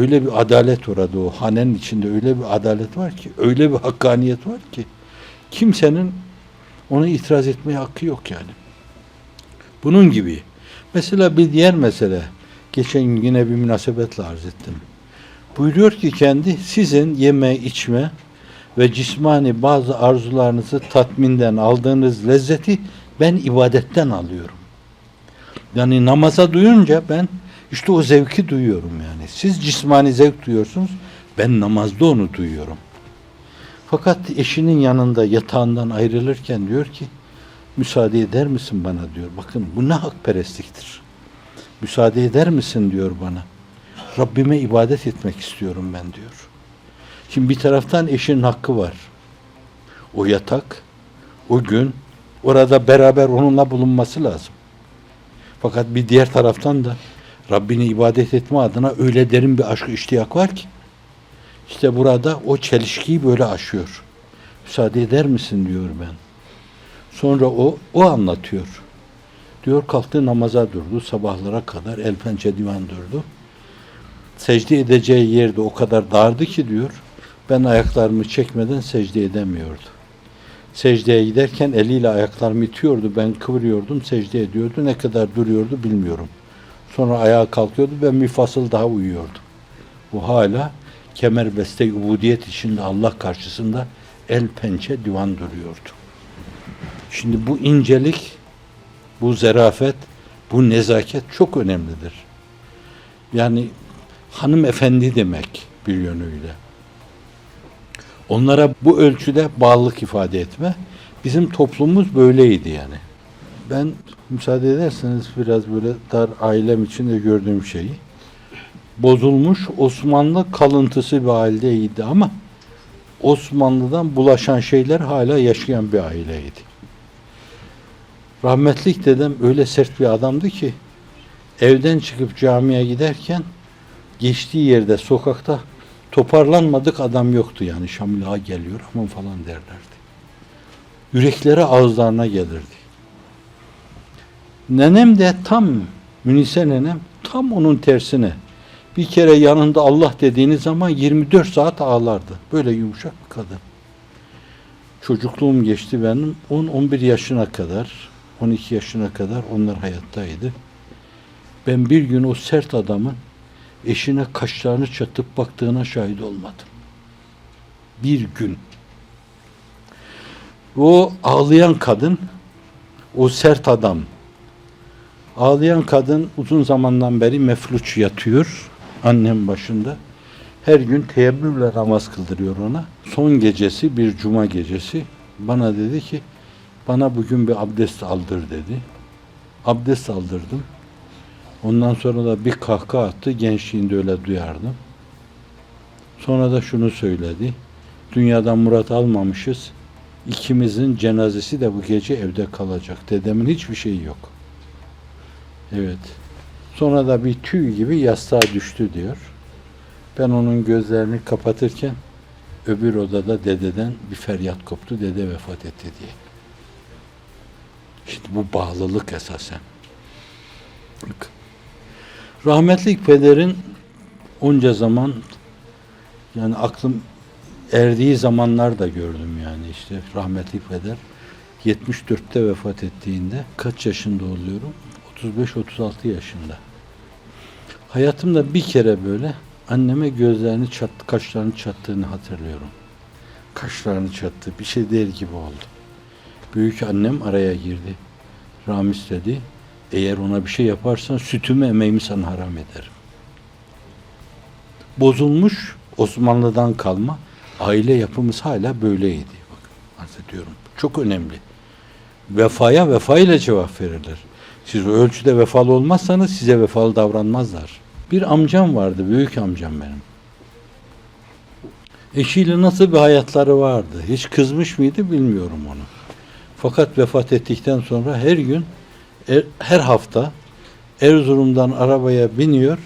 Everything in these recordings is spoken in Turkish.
öyle bir adalet orada o hanenin içinde öyle bir adalet var ki, öyle bir hakkaniyet var ki kimsenin ona itiraz etmeye hakkı yok yani. Bunun gibi. Mesela bir diğer mesele, geçen gün yine bir münasebetle arz ettim. Buyuruyor ki kendi sizin yeme, içme ve cismani bazı arzularınızı tatminden aldığınız lezzeti ben ibadetten alıyorum. Yani namaza duyunca ben işte o zevki duyuyorum yani. Siz cismani zevk duyuyorsunuz, ben namazda onu duyuyorum. Fakat eşinin yanında yatağından ayrılırken diyor ki müsaade eder misin bana diyor. Bakın bu ne hakperestliktir. Müsaade eder misin diyor bana. Rabbime ibadet etmek istiyorum ben diyor. Şimdi bir taraftan eşinin hakkı var. O yatak, o gün orada beraber onunla bulunması lazım. Fakat bir diğer taraftan da Rabbine ibadet etme adına öyle derin bir aşk iştiyak var ki işte burada o çelişkiyi böyle aşıyor. Müsaade eder misin diyor ben. Sonra o o anlatıyor. Diyor kalktı namaza durdu sabahlara kadar el pençe divan durdu. Secde edeceği yerde o kadar dardı ki diyor ben ayaklarımı çekmeden secde edemiyordu. Secdeye giderken eliyle ayaklarımı itiyordu. Ben kıvırıyordum, secde ediyordu. Ne kadar duruyordu bilmiyorum. Sonra ayağa kalkıyordu. Ben bir fasıl daha uyuyordum. Bu hala kemerbeste ubudiyet içinde Allah karşısında el pençe divan duruyordu. Şimdi bu incelik, bu zerafet, bu nezaket çok önemlidir. Yani hanımefendi demek bir yönüyle. Onlara bu ölçüde bağlılık ifade etme. Bizim toplumumuz böyleydi yani. Ben müsaade ederseniz biraz böyle dar ailem içinde gördüğüm şeyi. Bozulmuş Osmanlı kalıntısı bir aileydi ama Osmanlı'dan bulaşan şeyler hala yaşayan bir aileydi. Rahmetlik dedem öyle sert bir adamdı ki evden çıkıp camiye giderken geçtiği yerde sokakta toparlanmadık adam yoktu yani Şamil Ağa geliyor aman falan derlerdi. Yürekleri ağızlarına gelirdi. Nenem de tam Münise nenem tam onun tersine. Bir kere yanında Allah dediğiniz zaman 24 saat ağlardı. Böyle yumuşak bir kadın. Çocukluğum geçti benim 10-11 yaşına kadar, 12 yaşına kadar onlar hayattaydı. Ben bir gün o sert adamın eşine kaşlarını çatıp baktığına şahit olmadım. Bir gün. O ağlayan kadın, o sert adam, ağlayan kadın uzun zamandan beri mefluç yatıyor annem başında. Her gün teyebbürle namaz kıldırıyor ona. Son gecesi bir cuma gecesi bana dedi ki bana bugün bir abdest aldır dedi. Abdest aldırdım. Ondan sonra da bir kahkaha attı. Gençliğinde öyle duyardım. Sonra da şunu söyledi. Dünyadan murat almamışız. İkimizin cenazesi de bu gece evde kalacak. Dedemin hiçbir şeyi yok. Evet. Sonra da bir tüy gibi yastığa düştü diyor. Ben onun gözlerini kapatırken öbür odada dededen bir feryat koptu. Dede vefat etti diye. İşte bu bağlılık esasen. Rahmetlik pederin onca zaman yani aklım erdiği zamanlar da gördüm yani işte rahmetlik peder 74'te vefat ettiğinde kaç yaşında oluyorum? 35-36 yaşında. Hayatımda bir kere böyle anneme gözlerini çat, kaşlarını çattığını hatırlıyorum. Kaşlarını çattı. Bir şey der gibi oldu. Büyük annem araya girdi. Ramiz dedi, eğer ona bir şey yaparsan sütümü emeğimi sana haram ederim. Bozulmuş Osmanlı'dan kalma aile yapımız hala böyleydi. Bakın arz ediyorum. Çok önemli. Vefaya vefa ile cevap verirler. Siz ölçüde vefalı olmazsanız size vefalı davranmazlar. Bir amcam vardı, büyük amcam benim. Eşiyle nasıl bir hayatları vardı? Hiç kızmış mıydı bilmiyorum onu. Fakat vefat ettikten sonra her gün Er- her hafta Erzurum'dan arabaya biniyor,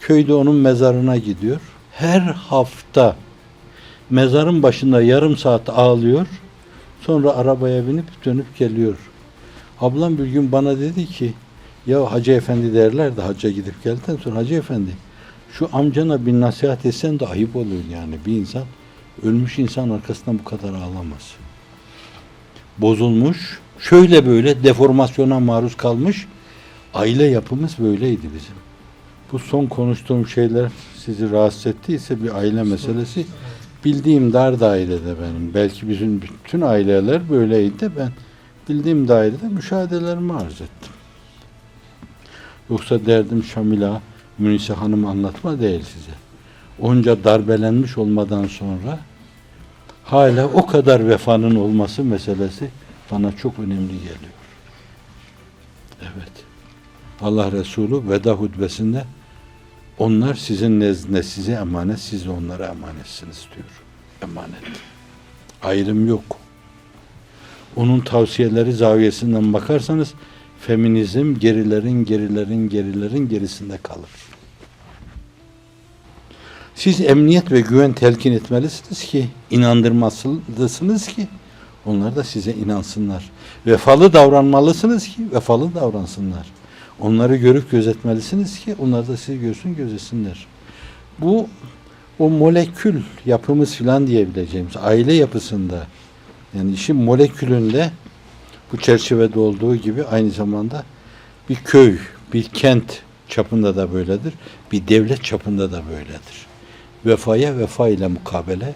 köyde onun mezarına gidiyor. Her hafta mezarın başında yarım saat ağlıyor, sonra arabaya binip dönüp geliyor. Ablam bir gün bana dedi ki, ya Hacı Efendi derler de hacca gidip geldikten sonra Hacı Efendi, Şu amcana bir nasihat etsen de ayıp olur yani. Bir insan, ölmüş insan arkasından bu kadar ağlamaz. Bozulmuş, şöyle böyle deformasyona maruz kalmış. Aile yapımız böyleydi bizim. Bu son konuştuğum şeyler sizi rahatsız ettiyse bir aile meselesi. Bildiğim dar dairede benim. Belki bizim bütün aileler böyleydi de ben bildiğim dairede müşahedelerimi arz ettim. Yoksa derdim Şamila, Münise Hanım anlatma değil size. Onca darbelenmiş olmadan sonra hala o kadar vefanın olması meselesi bana çok önemli geliyor. Evet. Allah Resulü veda hutbesinde onlar sizin nezdinde size emanet, siz de onlara emanetsiniz diyor. Emanet. Ayrım yok. Onun tavsiyeleri zaviyesinden bakarsanız feminizm gerilerin gerilerin gerilerin gerisinde kalır. Siz emniyet ve güven telkin etmelisiniz ki, inandırmalısınız ki onlar da size inansınlar. Vefalı davranmalısınız ki vefalı davransınlar. Onları görüp gözetmelisiniz ki onlar da sizi görsün gözetsinler. Bu o molekül yapımız filan diyebileceğimiz aile yapısında yani işin molekülünde bu çerçevede olduğu gibi aynı zamanda bir köy, bir kent çapında da böyledir. Bir devlet çapında da böyledir. Vefaya vefa ile mukabele,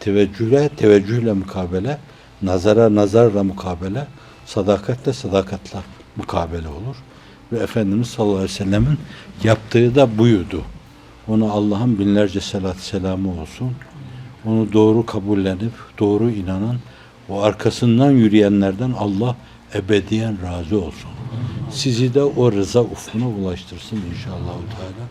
teveccühle teveccühle mukabele, nazara nazarla mukabele, sadakatle sadakatle mukabele olur. Ve Efendimiz sallallahu aleyhi ve sellemin yaptığı da buydu. Ona Allah'ın binlerce salat selamı olsun. Onu doğru kabullenip doğru inanan o arkasından yürüyenlerden Allah ebediyen razı olsun. Sizi de o rıza ufkuna ulaştırsın inşallah. Teala.